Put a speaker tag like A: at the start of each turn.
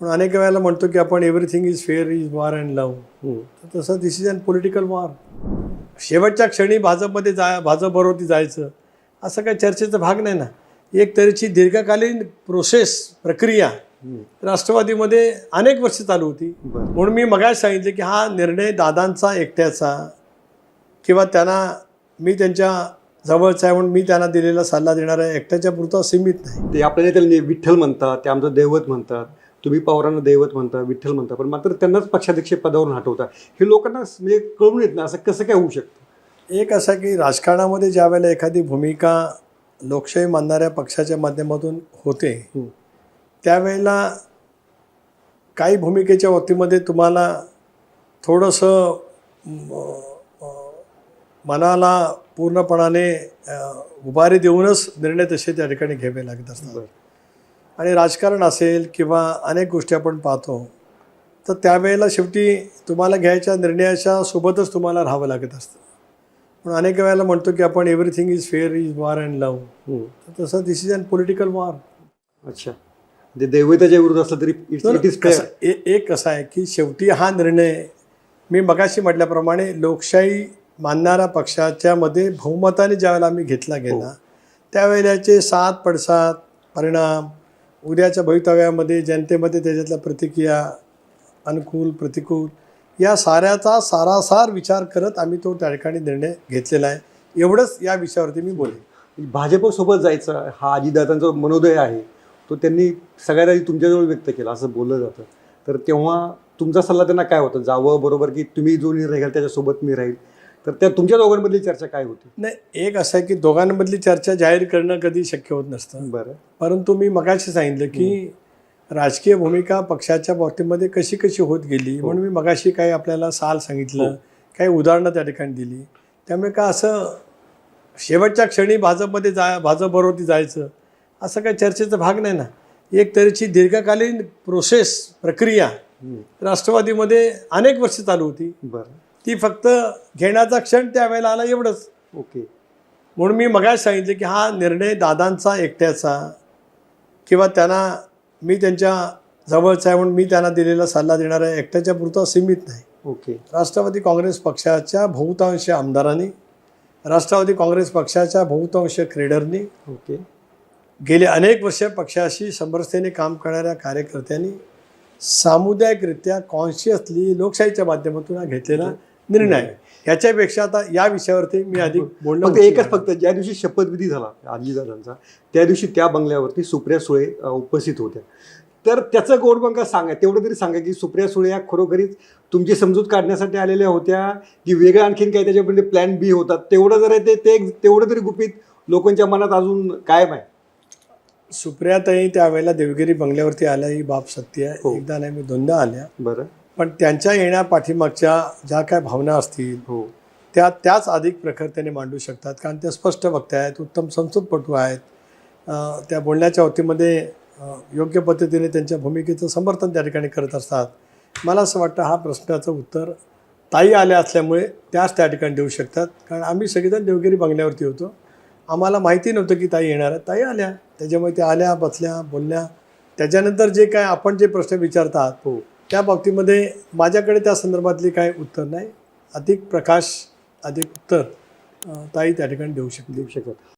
A: पण अनेक वेळेला म्हणतो की आपण everything is fair is war and love तर तसं this is an political war शेवटच्या क्षणी भाजपमध्ये जा भाजपबरोबर जायचं असं काही चर्चेचा भाग नाही ना. एक तऱ्हेची दीर्घकालीन प्रोसेस प्रक्रिया राष्ट्रवादीमध्ये अनेक वर्ष चालू होती. म्हणून मी मगाच सांगितलं की हा निर्णय दादांचा एकट्याचा किंवा त्यांना मी त्यांच्या जवळचा आहे म्हणून मी त्यांना दिलेला सल्ला देणारा एकट्याच्या पुरता सीमित नाही.
B: ते आपल्याला त्याला विठ्ठल म्हणतात ते आमचं दैवत म्हणतात. तुम्ही पवारांना दैवत म्हणता विठ्ठल म्हणता पण मात्र त्यांनाच पक्षाध्यक्ष पदावरून हटवता हे लोकांना म्हणजे कळून येत ना असं कसं काय होऊ शकतं
A: एक असं की राजकारणामध्ये ज्या वेळेला एखादी भूमिका लोकशाही मानणाऱ्या पक्षाच्या माध्यमातून होते. त्यावेळेला काही भूमिकेच्या बाबतीमध्ये तुम्हाला थोडंसं मनाला पूर्णपणाने उभारी देऊनच निर्णय तसे त्या ठिकाणी घ्यावे लागत असतात. आणि राजकारण असेल किंवा अनेक गोष्टी आपण पाहतो तर त्यावेळेला शेवटी तुम्हाला घ्यायच्या निर्णयाच्या सोबतच तुम्हाला राहावं लागत असतं. पण अनेक वेळेला म्हणतो की आपण everything is fair is war and love
B: हं.
A: तर तसं this is an political war
B: अच्छा. म्हणजे दैवताच्या विरुद्ध असलं तरी इट इज
A: एक कसं आहे की शेवटी हा निर्णय मी मगाशी म्हटल्याप्रमाणे लोकशाही मानणाऱ्या पक्षाच्या मध्ये बहुमताने ज्यावेळेला आम्ही घेतला गेला त्यावेळेला याचे सात पडसाद परिणाम उद्याच्या भवितव्यामध्ये जनतेमध्ये त्याच्यातल्या प्रतिक्रिया अनुकूल प्रतिकूल या साऱ्याचा सारासार विचार करत आम्ही तो त्या ठिकाणी निर्णय घेतलेला आहे. एवढंच या विषयावरती मी बोलेन.
B: भाजपसोबत जायचं हा अजितदादांचा मनोदय आहे तो त्यांनी सगळ्यात आधी तुमच्याजवळ व्यक्त केला असं बोललं जातं. तर तेव्हा तुमचा सल्ला त्यांना काय होता? जावं बरोबर की तुम्ही जो निर्णय घ्याल त्याच्यासोबत मी राहील? तर त्या तुमच्या दोघांमधली चर्चा काय होती?
A: नाही एक असं आहे की दोघांमधली चर्चा जाहीर करणं कधी शक्य होत नसतं.
B: बरं.
A: परंतु मी मगाशी सांगितलं की राजकीय भूमिका पक्षाच्या बाबतीमध्ये कशी कशी होत गेली म्हणून मी मगाशी काही आपल्याला साल सांगितलं काही उदाहरणं त्या ठिकाणी दिली. त्यामुळे का असं शेवटच्या क्षणी भाजपमध्ये जा भाजपबरोबर जायचं असं काही चर्चेचा भाग नाही ना. एक तऱ्हेची दीर्घकालीन प्रोसेस प्रक्रिया
B: हं.
A: राष्ट्रवादीमध्ये अनेक वर्ष चालू होती.
B: बरं.
A: ती फक्त घेण्याचा क्षण त्यावेळेला आला एवढंच.
B: ओके.
A: म्हणून मी मगाच सांगितलं की हा निर्णय दादांचा एकट्याचा किंवा त्यांना मी त्यांच्या जवळचा आहे म्हणून मी त्यांना दिलेला सल्ला देणारा एकट्याच्या पुरता सीमित नाही.
B: ओके.
A: राष्ट्रवादी काँग्रेस पक्षाच्या बहुतांश आमदारांनी राष्ट्रवादी काँग्रेस पक्षाच्या बहुतांश क्रीडरनी
B: ओके.
A: गेले अनेक वर्ष पक्षाशी समरसतेने काम करणाऱ्या कार्यकर्त्यांनी सामुदायिकरित्या कॉन्शियसली लोकशाहीच्या माध्यमातून हा घेतलेला निर्णय. याच्यापेक्षा आता या विषयावरती मी अधिक बोलणं
B: फक्त एकच. फक्त ज्या दिवशी शपथविधी झाला आजीदादांचा त्या दिवशी त्या बंगल्यावरती सुप्रिया सुळे उपस्थित होत्या. तर त्याचं गोडबंका सांगा तेवढं तरी सांगा की सुप्रिया सुळे या खरोखरीच तुमची समजूत काढण्यासाठी आलेल्या होत्या की वेगळं आणखीन काही त्याच्यापर्यंत प्लॅन बी होता तेवढं जर आहे ते तेवढं तरी गुपित लोकांच्या मनात अजून कायम आहे.
A: सुप्रियाताई त्यावेळेला देवगिरी बंगल्यावरती आल्या ही बाब सत्य
B: हो.
A: आहे एकदा नाही मी दोनदा आल्या.
B: बरं.
A: पण त्यांच्या येण्या पाठीमागच्या ज्या काय भावना असतील
B: हो.
A: त्या त्याच अधिक प्रखर त्याने मांडू शकतात. कारण त्या स्पष्ट वक्त्या आहेत उत्तम संसदपटू आहेत. त्या बोलण्याच्या बाबतीमध्ये अं, योग्य पद्धतीने त्यांच्या भूमिकेचं समर्थन त्या ठिकाणी करत असतात. मला असं वाटतं हा प्रश्नाचं उत्तर ताई आल्या असल्यामुळे त्याच त्या ठिकाणी देऊ शकतात. कारण आम्ही सगळेजण देवगिरी बंगल्यावरती होतो. आम्हाला माहिती नव्हतं की ताई येणार आहेत. ताई आल्या. त्याच्यामुळे त्या आल्या बसल्या बोलल्या. त्याच्यानंतर जे काय आपण जे प्रश्न विचारतात
B: हो.
A: त्या बाबतीमध्ये माझ्याकडे त्या संदर्भातली काय उत्तर नाही. अधिक प्रकाश अधिक उत्तर ताई त्या ठिकाणी देऊ शक
B: देऊ शकत